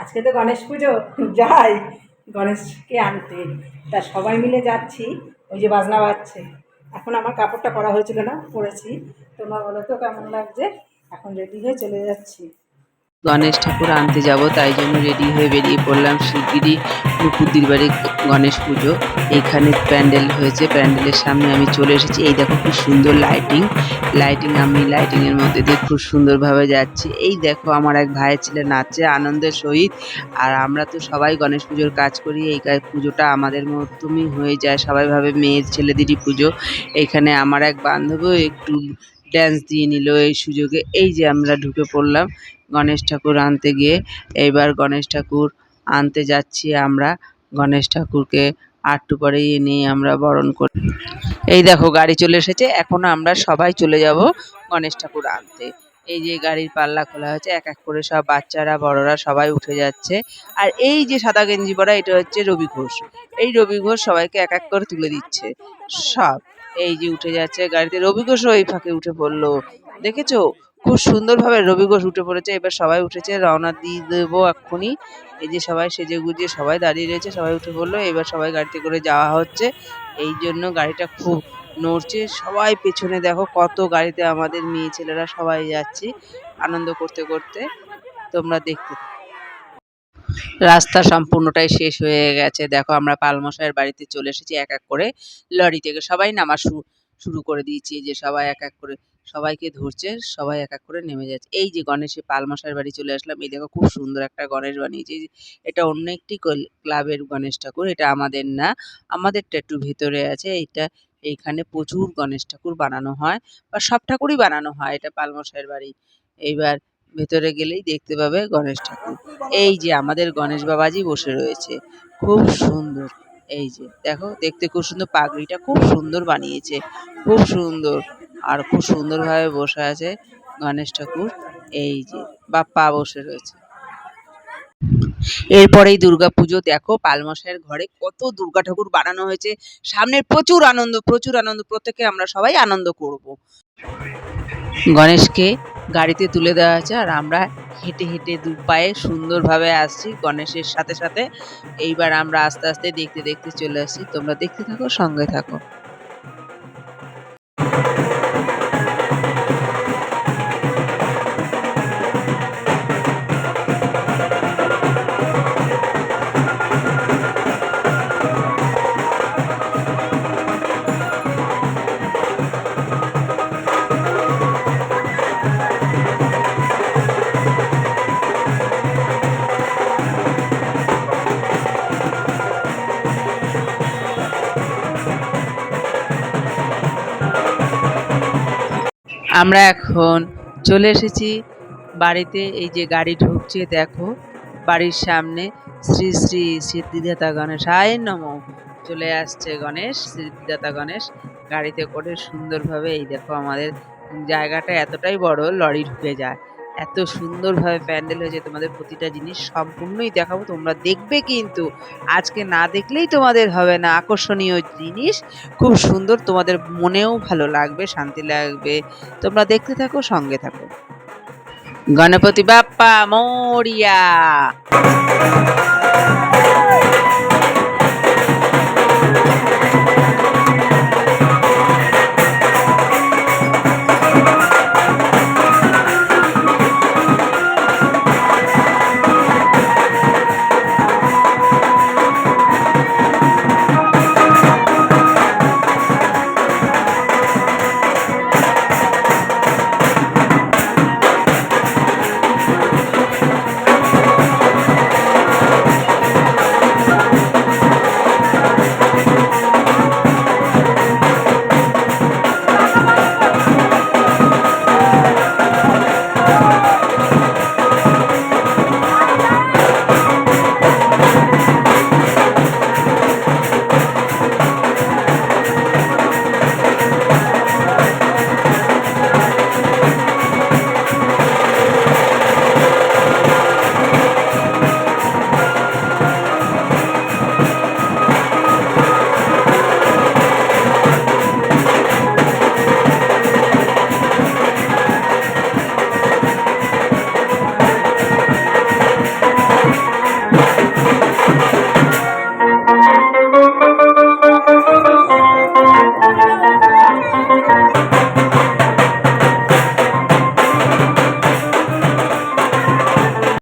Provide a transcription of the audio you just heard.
আজকে তো গণেশ পুজো, যাই, গণেশকে আনতে। তা সবাই মিলে যাচ্ছি, ওই যে বাজনা বাজছে। এখন আমার কাপড়টা পরা হয়েছিল না, পরেছি। তোমার বলো তো কেমন লাগছে? এখন রেডি হয়ে চলে যাচ্ছি। গণেশ ঠাকুর আনতে যাব, তাই জন্য রেডি হয়ে বেরিয়ে পড়লাম শিগগিরই নুপুরদির বাড়ি গণেশ পুজো। এখানে প্যান্ডেল হয়েছে, প্যান্ডেলের সামনে আমি চলে এসেছি। এই দেখো খুব সুন্দর লাইটিং লাইটিং আমি লাইটিং এর মধ্যে দিয়ে খুব সুন্দরভাবে যাচ্ছি। এই দেখো আমার এক ভাইয়ের ছেলে নাচে আনন্দের সহিত, আর আমরা তো সবাই গণেশ পুজোর কাজ করি, এই পুজোটা আমাদের মধ্যমই হয়ে যায়। সবাই ভাবে মেয়ের ছেলেদেরই পুজো। এইখানে আমার এক বান্ধবীও একটু ড্যান্স দিয়ে নিল এই সুযোগে। এই যে আমরা ঢুকে পড়লাম গণেশ ঠাকুর আনতে গিয়ে এইবার গণেশ ঠাকুর আনতে যাচ্ছি আমরা। গণেশ ঠাকুরকে আটটু পরে এনে আমরা বরণ করি এই দেখো, গাড়ি চলে এসেছে। এখন আমরা সবাই চলে যাব গণেশ ঠাকুর আনতে। এই যে গাড়ির পাল্লা খোলা হয়েছে, এক এক করে সব বাচ্চারা, বড়রা সবাই উঠে যাচ্ছে। আর এই যে সাদা গেঞ্জি পরা, এটা হচ্ছে রবি ঘোষ। এই রবি ঘোষ সবাইকে এক এক করে তুলে দিচ্ছে। সব। এই যে উঠে যাচ্ছে গাড়িতে। রবি ঘোষও এই ফাঁকে উঠে পড়ল। দেখেছ? খুব সুন্দরভাবে রবি ঘোষ উঠে পড়েছে। এবার সবাই উঠেছে, রওনা দিয়ে দেবো এক্ষুনি। এই যে সবাই সেজে গুজে সবাই দাঁড়িয়ে রয়েছে, সবাই উঠে পড়ল। এবার সবাই গাড়িতে করে যাওয়া হচ্ছে। এই জন্য গাড়িটা খুব নড়ছে। সবাই পেছনে দেখো কত গাড়িতে আমাদের মেয়ে ছেলেরা সবাই যাচ্ছি আনন্দ করতে করতে। তোমরা দেখতে রাস্তা সম্পূর্ণটাই শেষ হয়ে গেছে। দেখো আমরা পালমশাইয়ের বাড়িতে চলে এসেছি এক এক করে। লরি থেকে সবাই নামা শুরু শুরু করে দিয়েছে যে সবাই এক এক করে, সবাইকে ধরছে, সবাই এক এক করে নেমে যাচ্ছে। এই যে গণেশের পালমশাইয়ের বাড়ি চলে আসলাম। এই দেখো খুব সুন্দর একটা গণেশ বানিয়েছে। এটা অন্য একটি কল- ক্লাবের গণেশ ঠাকুর, এটা আমাদের না, আমাদের একটু ভেতরে আছে। এটা এইখানে প্রচুর গণেশ ঠাকুর বানানো হয় বা সব ঠাকুরই বানানো হয়, এটা পালমশাইয়ের বাড়ি। এইবার ভেতরে গেলেই দেখতে পাবে গণেশ ঠাকুর। এই যে আমাদের গণেশ বাবাজি বসে রয়েছে। খুব সুন্দর। এই যে, দেখো, দেখতে খুব সুন্দর পাগড়িটা, খুব সুন্দর বানিয়েছে, খুব সুন্দর। আর খুব সুন্দরভাবে বসে আছে গণেশ ঠাকুর, এই যে, বাপ্পা বসে রয়েছে। এরপরেই দুর্গা পুজো দেখো, পালমশাইয়ের ঘরে কত দুর্গা ঠাকুর বানানো হয়েছে। সামনে প্রচুর আনন্দ প্রচুর আনন্দ প্রত্যেকে আমরা সবাই আনন্দ করব। গণেশকে গাড়িতে তুলে দেওয়া আছে আর আমরা হেঁটে হেঁটে দু পায়ে সুন্দরভাবে আসছি গণেশের সাথে সাথে। এইবার আমরা আস্তে আস্তে দেখতে দেখতে চলে আসছি। তোমরা দেখতে থাকো, সঙ্গে থাকো। আমরা এখন চলে এসেছি বাড়িতে। এই যে গাড়ি ঢুকছে, দেখো, বাড়ির সামনে শ্রী শ্রী সিদ্ধিদাতা গণেশ। আয় নম। চলে আসছে গণেশ, সিদ্ধিদাতা গণেশ। গাড়িতে করে সুন্দরভাবে, এই দেখো আমাদের জায়গাটা এতটাই বড়, লরি ঢুকে যায়। এত সুন্দরভাবে প্যান্ডেল হয়েছে তোমাদের প্রতিটা জিনিস সম্পূর্ণই দেখাবো, তোমরা দেখবে কিন্তু। আজকে না দেখলেই তোমাদের হবে না, আকর্ষণীয় জিনিস। খুব সুন্দর, তোমাদের মনেও ভালো লাগবে, শান্তি লাগবে। তোমরা দেখতে থাকো, সঙ্গে থাকো। গণপতি বাপ্পা, মরিয়া!